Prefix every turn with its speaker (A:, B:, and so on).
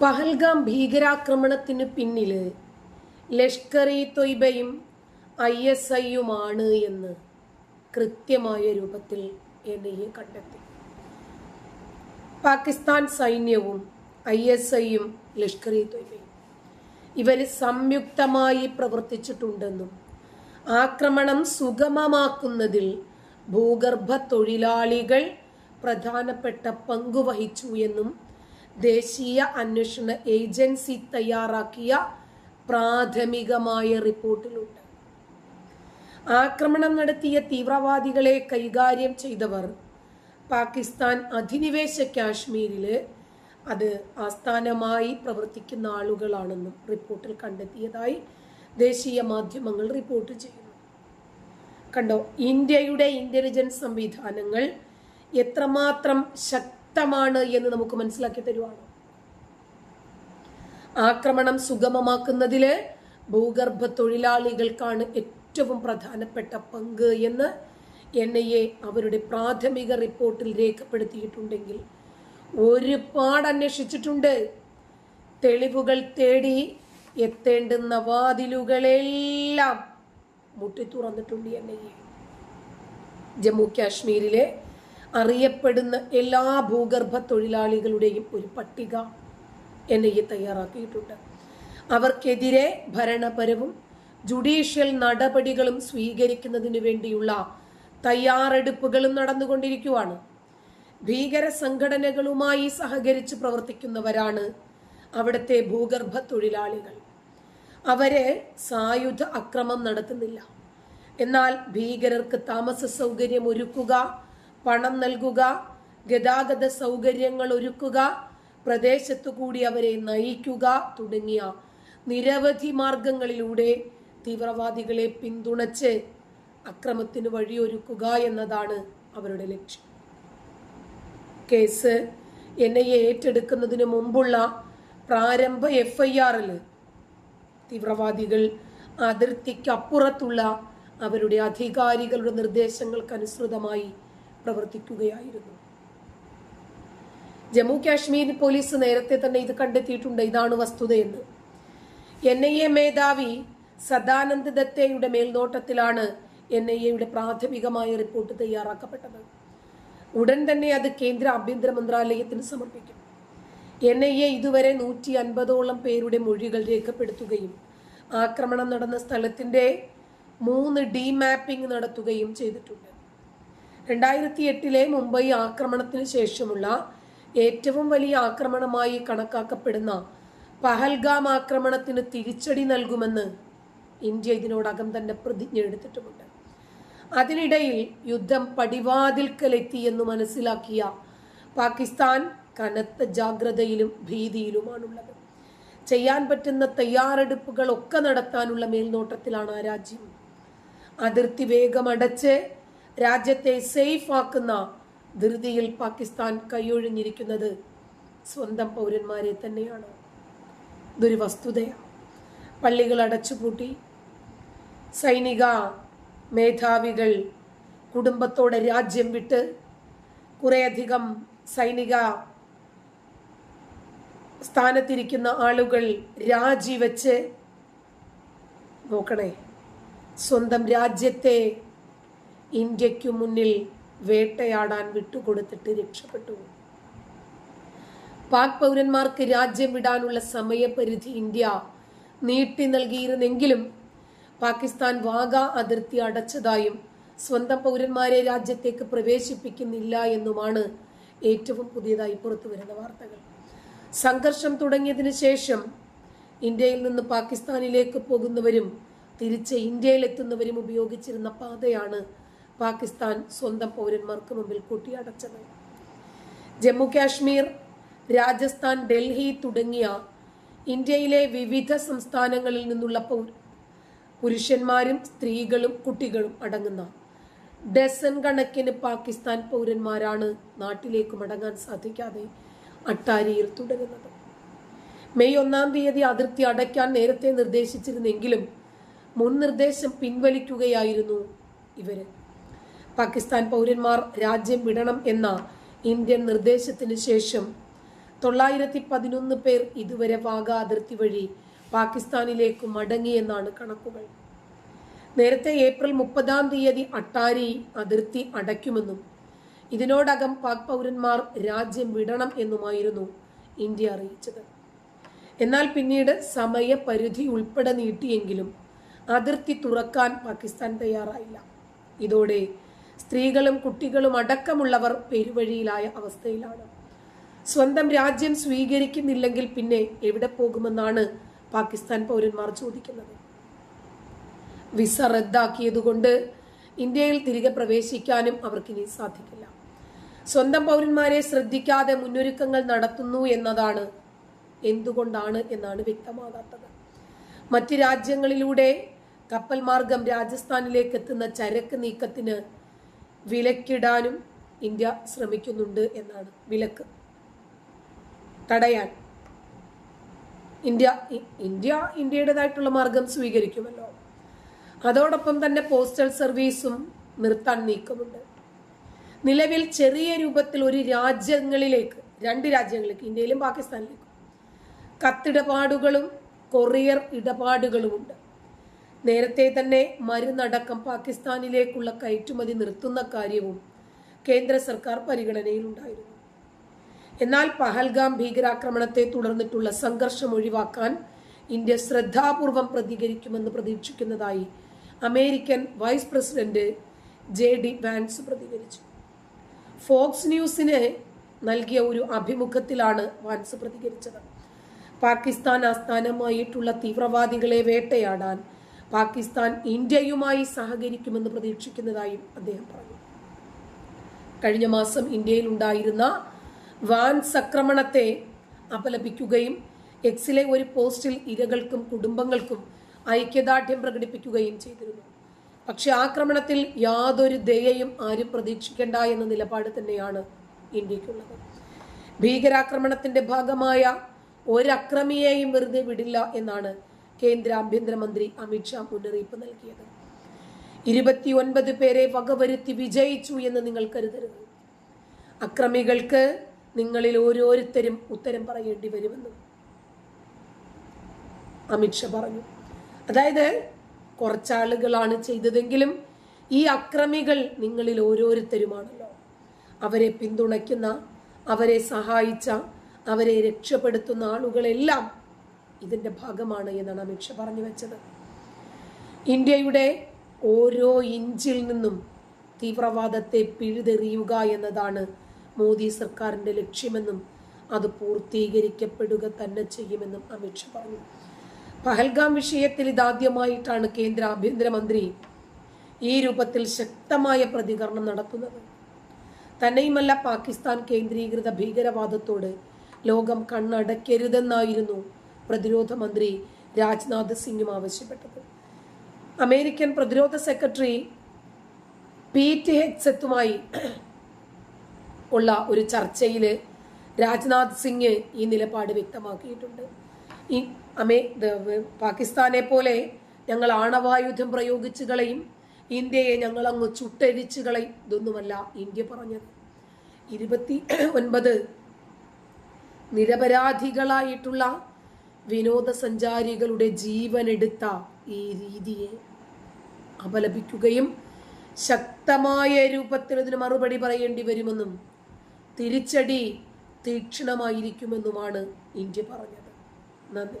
A: പഹൽഗാം ഭീകരാക്രമണത്തിന് പിന്നിൽ ലഷ്കർ ഇ തൊയ്ബയും ഐ എസ് ഐയുമാണ് എന്ന് കൃത്യമായ രൂപത്തിൽ എൻ ഐ എ കണ്ടെത്തി. പാകിസ്ഥാൻ സൈന്യവും ഐ എസ് ഐയും ലഷ്കർ ഇ തൊയ്ബയും ഇവർ സംയുക്തമായി പ്രവർത്തിച്ചിട്ടുണ്ടെന്നും ആക്രമണം സുഗമമാക്കുന്നതിൽ ഭൂഗർഭ തൊഴിലാളികൾ പ്രധാനപ്പെട്ട പങ്കുവഹിച്ചു എന്നും ദേശീയ അന്വേഷണ ഏജൻസി തയ്യാറാക്കിയ പ്രാഥമികമായ റിപ്പോർട്ടിലുണ്ട്. ആക്രമണം നടത്തിയ തീവ്രവാദികളെ കൈകാര്യം ചെയ്തവർ പാകിസ്ഥാൻ അധിനിവേശ കാശ്മീരിൽ അത് ആസ്ഥാനമായി പ്രവർത്തിക്കുന്ന ആളുകളാണെന്നും റിപ്പോർട്ടിൽ കണ്ടെത്തിയതായി ദേശീയ മാധ്യമങ്ങൾ റിപ്പോർട്ട് ചെയ്യുന്നു. കണ്ടോ ഇന്ത്യയുടെ ഇന്റലിജൻസ് സംവിധാനങ്ങൾ എത്രമാത്രം ശക്തമാണ് എന്ന് നമുക്ക് മനസ്സിലാക്കി തരുവാണ്. ആക്രമണം സുഗമമാക്കുന്നതിൽ ഭൂഗർഭ തൊഴിലാളികൾക്കാണ് ഏറ്റവും പ്രധാനപ്പെട്ട പങ്ക് എന്ന് എൻ ഐ എ അവരുടെ പ്രാഥമിക റിപ്പോർട്ടിൽ രേഖപ്പെടുത്തിയിട്ടുണ്ടെങ്കിൽ ഒരുപാട് അന്വേഷിച്ചിട്ടുണ്ട്. തെളിവുകൾ തേടി എത്തേണ്ടുന്ന വാതിലുകളെല്ലാം മുട്ടി തുറന്നിട്ടുണ്ട് എൻ ഐ എ. ജമ്മു കാശ്മീരിലെ അറിയപ്പെടുന്ന എല്ലാ ഭൂഗർഭ തൊഴിലാളികളുടെയും ഒരു പട്ടിക എൻ ഐ എ തയ്യാറാക്കിയിട്ടുണ്ട്. അവർക്കെതിരെ ഭരണപരവും ജുഡീഷ്യൽ നടപടികളും സ്വീകരിക്കുന്നതിന് വേണ്ടിയുള്ള തയ്യാറെടുപ്പുകളും നടന്നുകൊണ്ടിരിക്കുവാണ്. ഭീകര സംഘടനകളുമായി സഹകരിച്ച് പ്രവർത്തിക്കുന്നവരാണ് അവിടുത്തെ ഭൂഗർഭ തൊഴിലാളികൾ അവരെ സായുധ അക്രമം നടത്തുന്നില്ല. എന്നാൽ ഭീകരർക്ക് താമസ സൗകര്യം ഒരുക്കുക പണം നൽകുക ഗതാഗത സൗകര്യങ്ങൾ ഒരുക്കുക പ്രദേശത്തു കൂടി അവരെ നയിക്കുക തുടങ്ങിയ നിരവധി മാർഗങ്ങളിലൂടെ തീവ്രവാദികളെ പിന്തുണച്ച് അക്രമത്തിന് വഴിയൊരുക്കുക എന്നതാണ് അവരുടെ ലക്ഷ്യം. കേസ് എൻ ഐ എ ഏറ്റെടുക്കുന്നതിന് മുമ്പുള്ള പ്രാരംഭ എഫ് ഐ ആറിൽ തീവ്രവാദികൾ അതിർത്തിക്കപ്പുറത്തുള്ള അവരുടെ അധികാരികളുടെ നിർദ്ദേശങ്ങൾക്കനുസൃതമായി പ്രവർത്തിക്കുകയായിരുന്നു. ജമ്മു കാശ്മീർ പോലീസ് നേരത്തെ തന്നെ ഇത് കണ്ടെത്തിയിട്ടുണ്ട്. ഇതാണ് വസ്തുതയെന്ന്. എൻ ഐ എ മേധാവി സദാനന്ദ് ദത്തയുടെ മേൽനോട്ടത്തിലാണ് എൻ ഐ എയുടെ പ്രാഥമികമായ റിപ്പോർട്ട് തയ്യാറാക്കപ്പെട്ടത്. ഉടൻ തന്നെ അത് കേന്ദ്ര ആഭ്യന്തര മന്ത്രാലയത്തിന് സമർപ്പിക്കും. എൻ ഐ എ ഇതുവരെ നൂറ്റി അൻപതോളം പേരുടെ മൊഴികൾ രേഖപ്പെടുത്തുകയും ആക്രമണം നടന്ന സ്ഥലത്തിന്റെ മൂന്ന് ഡി മാപ്പിംഗ് നടത്തുകയും ചെയ്തിട്ടുണ്ട്. രണ്ടായിരത്തി എട്ടിലെ മുംബൈ ആക്രമണത്തിന് ശേഷമുള്ള ഏറ്റവും വലിയ ആക്രമണമായി കണക്കാക്കപ്പെടുന്ന പഹൽഗാം ആക്രമണത്തിന് തിരിച്ചടി നൽകുമെന്ന് ഇന്ത്യ ഇതിനോടകം തന്നെ പ്രതിജ്ഞ എടുത്തിട്ടുമുണ്ട്. അതിനിടയിൽ യുദ്ധം പടിവാതിൽക്കലെത്തി എന്ന് മനസ്സിലാക്കിയ പാകിസ്ഥാൻ കനത്ത ജാഗ്രതയിലും ഭീതിയിലുമാണുള്ളത്. ചെയ്യാൻ പറ്റുന്ന തയ്യാറെടുപ്പുകളൊക്കെ നടത്താനുള്ള മേൽനോട്ടത്തിലാണ് ആ രാജ്യം. അതിർത്തി വേഗം വേഗമടച്ച് രാജ്യത്തെ സേഫ് ആക്കുന്ന ധൃതിയിൽ പാകിസ്ഥാൻ കൈയൊഴിഞ്ഞിരിക്കുന്നത് സ്വന്തം പൗരന്മാരെ തന്നെയാണ്. ഇതൊരു വസ്തുതയാണ് പള്ളികൾ അടച്ചുപൂട്ടി. സൈനിക മേധാവികൾ കുടുംബത്തോടെ രാജ്യം വിട്ട് കുറേയധികം സൈനിക സ്ഥാനത്തിരിക്കുന്ന ആളുകൾ രാജിവെച്ച് നോക്കണേ. സ്വന്തം രാജ്യത്തെ ഇന്ത്യക്കു മുന്നിൽ വേട്ടയാടാൻ വിട്ടുകൊടുത്തിട്ട് രക്ഷപ്പെട്ടു. പാക് പൗരന്മാർക്ക് രാജ്യം വിടാനുള്ള സമയപരിധി ഇന്ത്യ നീട്ടി നൽകിയിരുന്നെങ്കിലും പാകിസ്ഥാൻ വാഗ അതിർത്തി അടച്ചതായും സ്വന്തം പൗരന്മാരെ രാജ്യത്തേക്ക് പ്രവേശിപ്പിക്കുന്നില്ല എന്നുമാണ് ഏറ്റവും പുതിയതായി പുറത്തു വരുന്ന വാർത്തകൾ. സംഘർഷം തുടങ്ങിയതിന് ശേഷം ഇന്ത്യയിൽ നിന്ന് പാകിസ്ഥാനിലേക്ക് പോകുന്നവരും തിരിച്ച് ഇന്ത്യയിലെത്തുന്നവരും ഉപയോഗിച്ചിരുന്ന പാതയാണ് പാകിസ്ഥാൻ സ്വന്തം പൗരന്മാർക്ക് മുമ്പിൽ കൂട്ടിയടച്ചത്. ജമ്മു കാശ്മീർ രാജസ്ഥാൻ ഡൽഹി തുടങ്ങിയ ഇന്ത്യയിലെ വിവിധ സംസ്ഥാനങ്ങളിൽ നിന്നുള്ള പുരുഷന്മാരും സ്ത്രീകളും കുട്ടികളും അടങ്ങുന്ന ഡസൻ കണക്കിന് പാകിസ്ഥാൻ പൗരന്മാരാണ് നാട്ടിലേക്ക് മടങ്ങാൻ സാധിക്കാതെ അട്ടാരിയിൽ തുടരുന്നത്. മെയ് ഒന്നാം തീയതി അതിർത്തി അടയ്ക്കാൻ നേരത്തെ നിർദ്ദേശിച്ചിരുന്നെങ്കിലും മുൻ നിർദ്ദേശം പിൻവലിക്കുകയായിരുന്നു ഇവർ. പാകിസ്ഥാൻ പൗരന്മാർ രാജ്യം വിടണം എന്ന ഇന്ത്യൻ നിർദ്ദേശത്തിന് ശേഷം തൊള്ളായിരത്തി പതിനൊന്ന് പേർ ഇതുവരെ വാഗ അതിർത്തി വഴി പാകിസ്ഥാനിലേക്ക് മടങ്ങിയെന്നാണ് കണക്കുകൾ. നേരത്തെ ഏപ്രിൽ മുപ്പതാം തീയതി അട്ടാരി അതിർത്തി അടയ്ക്കുമെന്നും ഇതിനോടകം പാക് പൗരന്മാർ രാജ്യം വിടണം എന്നുമായിരുന്നു ഇന്ത്യ അറിയിച്ചത്. എന്നാൽ പിന്നീട് സമയപരിധി ഉൾപ്പെടെ നീട്ടിയെങ്കിലും അതിർത്തി തുറക്കാൻ പാകിസ്ഥാൻ തയ്യാറായില്ല. ഇതോടെ സ്ത്രീകളും കുട്ടികളും അടക്കമുള്ളവർ പെരുവഴിയിലായ അവസ്ഥയിലാണ്. സ്വന്തം രാജ്യം സ്വീകരിക്കുന്നില്ലെങ്കിൽ പിന്നെ എവിടെ പോകുമെന്നാണ് പാകിസ്ഥാൻ പൗരന്മാർ ചോദിക്കുന്നത്. വിസ റദ്ദാക്കിയതുകൊണ്ട് ഇന്ത്യയിൽ തിരികെ പ്രവേശിക്കാനും അവർക്കിനി സാധിക്കില്ല. സ്വന്തം പൗരന്മാരെ ശ്രദ്ധിക്കാതെ മുന്നൊരുക്കങ്ങൾ നടത്തുന്നു എന്നതാണ് എന്തുകൊണ്ടാണ് എന്നാണ് വ്യക്തമാകാത്തത്. മറ്റ് രാജ്യങ്ങളിലൂടെ കപ്പൽ മാർഗം രാജസ്ഥാനിലേക്ക് എത്തുന്ന ചരക്ക് നീക്കത്തിന് വിലക്കിടാനും ഇന്ത്യ ശ്രമിക്കുന്നുണ്ട് എന്നാണ് വിലക്ക്. തടയാൻ. ഇന്ത്യ ഇന്ത്യ ഇന്ത്യയുടേതായിട്ടുള്ള മാർഗം സ്വീകരിക്കുമല്ലോ. അതോടൊപ്പം തന്നെ പോസ്റ്റൽ സർവീസും നിർത്താൻ നീക്കമുണ്ട്. നിലവിൽ ചെറിയ രൂപത്തിൽ ഒരു രാജ്യങ്ങളിലേക്ക് രണ്ട് രാജ്യങ്ങളിലേക്ക് ഇന്ത്യയിലും പാകിസ്ഥാനിലേക്കും കത്തിടപാടുകളും കൊറിയർ ഇടപാടുകളുമുണ്ട്. നേരത്തെ തന്നെ മരുന്നടക്കം പാകിസ്ഥാനിലേക്കുള്ള കയറ്റുമതി നിർത്തുന്ന കാര്യവും കേന്ദ്ര സർക്കാർ പരിഗണനയിലുണ്ടായിരുന്നു. എന്നാൽ പഹൽഗാം ഭീകരാക്രമണത്തെ തുടർന്നിട്ടുള്ള സംഘർഷം ഒഴിവാക്കാൻ ഇന്ത്യ ശ്രദ്ധാപൂർവം പ്രതികരിക്കുമെന്ന് പ്രതീക്ഷിക്കുന്നതായി American vice president J D Vance പ്രതികരിച്ചു. ഫോക്സ് ന്യൂസിന് നൽകിയ ഒരു അഭിമുഖത്തിലാണ് വാൻസ് പ്രതികരിച്ചത്. പാകിസ്ഥാൻ ആസ്ഥാനമായിട്ടുള്ള തീവ്രവാദികളെ വേട്ടയാടാൻ പാകിസ്ഥാൻ ഇന്ത്യയുമായി സഹകരിക്കുമെന്ന് പ്രതീക്ഷിക്കുന്നതായും അദ്ദേഹം പറഞ്ഞു. കഴിഞ്ഞ മാസം ഇന്ത്യയിൽ ഉണ്ടായിരുന്ന വാൻ സക്രമണത്തെ അപലപിക്കുകയും എക്സിലെ ഒരു പോസ്റ്റിൽ ഇരകൾക്കും കുടുംബങ്ങൾക്കും ഐക്യദാർഢ്യം പ്രകടിപ്പിക്കുകയും ചെയ്തിരുന്നു. പക്ഷെ ആക്രമണത്തിൽ യാതൊരു ദയയും ആരും പ്രതീക്ഷിക്കേണ്ട എന്ന നിലപാട് തന്നെയാണ് ഇന്ത്യക്കുള്ളത്. ഭീകരാക്രമണത്തിന്റെ ഭാഗമായ ഒരക്രമിയെയും വെറുതെ വിടില്ല എന്നാണ് കേന്ദ്ര ആഭ്യന്തരമന്ത്രി അമിത്ഷാ മുന്നറിയിപ്പ് നൽകിയത്. ഇരുപത്തിയൊൻപത് പേരെ വകവരുത്തി വിജയിച്ചു എന്ന് നിങ്ങൾ കരുതരുത്. അക്രമികൾക്ക് നിങ്ങളിൽ ഓരോരുത്തരും ഉത്തരം പറയേണ്ടി വരുമെന്നും അമിത്ഷാ പറഞ്ഞു. അതായത് കുറച്ചാളുകളാണ് ചെയ്തതെങ്കിലും ഈ അക്രമികൾ നിങ്ങളിൽ ഓരോരുത്തരുമാണല്ലോ. അവരെ പിന്തുണയ്ക്കുന്ന അവരെ സഹായിച്ച അവരെ രക്ഷപ്പെടുത്തുന്ന ആളുകളെല്ലാം ഇതിന്റെ ഭാഗമാണ് എന്നാണ് അമിത്ഷാ പറഞ്ഞു വെച്ചത്. ഇന്ത്യയുടെ ഓരോ ഇഞ്ചിൽ നിന്നും തീവ്രവാദത്തെ പിഴുതെറിയുക എന്നതാണ് മോദി സർക്കാരിന്റെ ലക്ഷ്യമെന്നും അത് പൂർത്തീകരിക്കപ്പെടുക തന്നെ ചെയ്യുമെന്നും അമിത്ഷാ പറഞ്ഞു. പഹൽഗാം വിഷയത്തിൽ ഇതാദ്യമായിട്ടാണ് കേന്ദ്ര ആഭ്യന്തരമന്ത്രി ഈ രൂപത്തിൽ ശക്തമായ പ്രതികരണം നടത്തുന്നത്. തന്നെയുമല്ല പാകിസ്ഥാൻ കേന്ദ്രീകൃത ഭീകരവാദത്തോട് ലോകം കണ്ണടയ്ക്കരുതെന്നായിരുന്നു പ്രതിരോധ മന്ത്രി രാജ്നാഥ് സിംഗും ആവശ്യപ്പെട്ടത്. അമേരിക്കൻ പ്രതിരോധ സെക്രട്ടറി പീറ്റ് ഹെക്സത്തുമായി ഉള്ള ഒരു ചർച്ചയിൽ രാജ്നാഥ് സിംഗ് ഈ നിലപാട് വ്യക്തമാക്കിയിട്ടുണ്ട്. ഈ അമേ പാകിസ്ഥാനെ പോലെ ഞങ്ങൾ ആണവായുധം പ്രയോഗിച്ചു കളയും ഇന്ത്യയെ ഞങ്ങൾ അങ്ങ് ചുട്ടരിച്ചു കളയും ഇതൊന്നുമല്ല ഇന്ത്യ പറഞ്ഞത്. ഇരുപത്തി ഒൻപത് നിരപരാധികളായിട്ടുള്ള വിനോദസഞ്ചാരികളുടെ ജീവനെടുത്ത ഈ രീതിയെ അപലപിക്കുകയും ശക്തമായ രൂപത്തിൽ ഇതിന് മറുപടി പറയേണ്ടി വരുമെന്നും തിരിച്ചടി തീക്ഷണമായിരിക്കുമെന്നുമാണ് ഇന്ത്യ പറഞ്ഞത്. നന്ദി.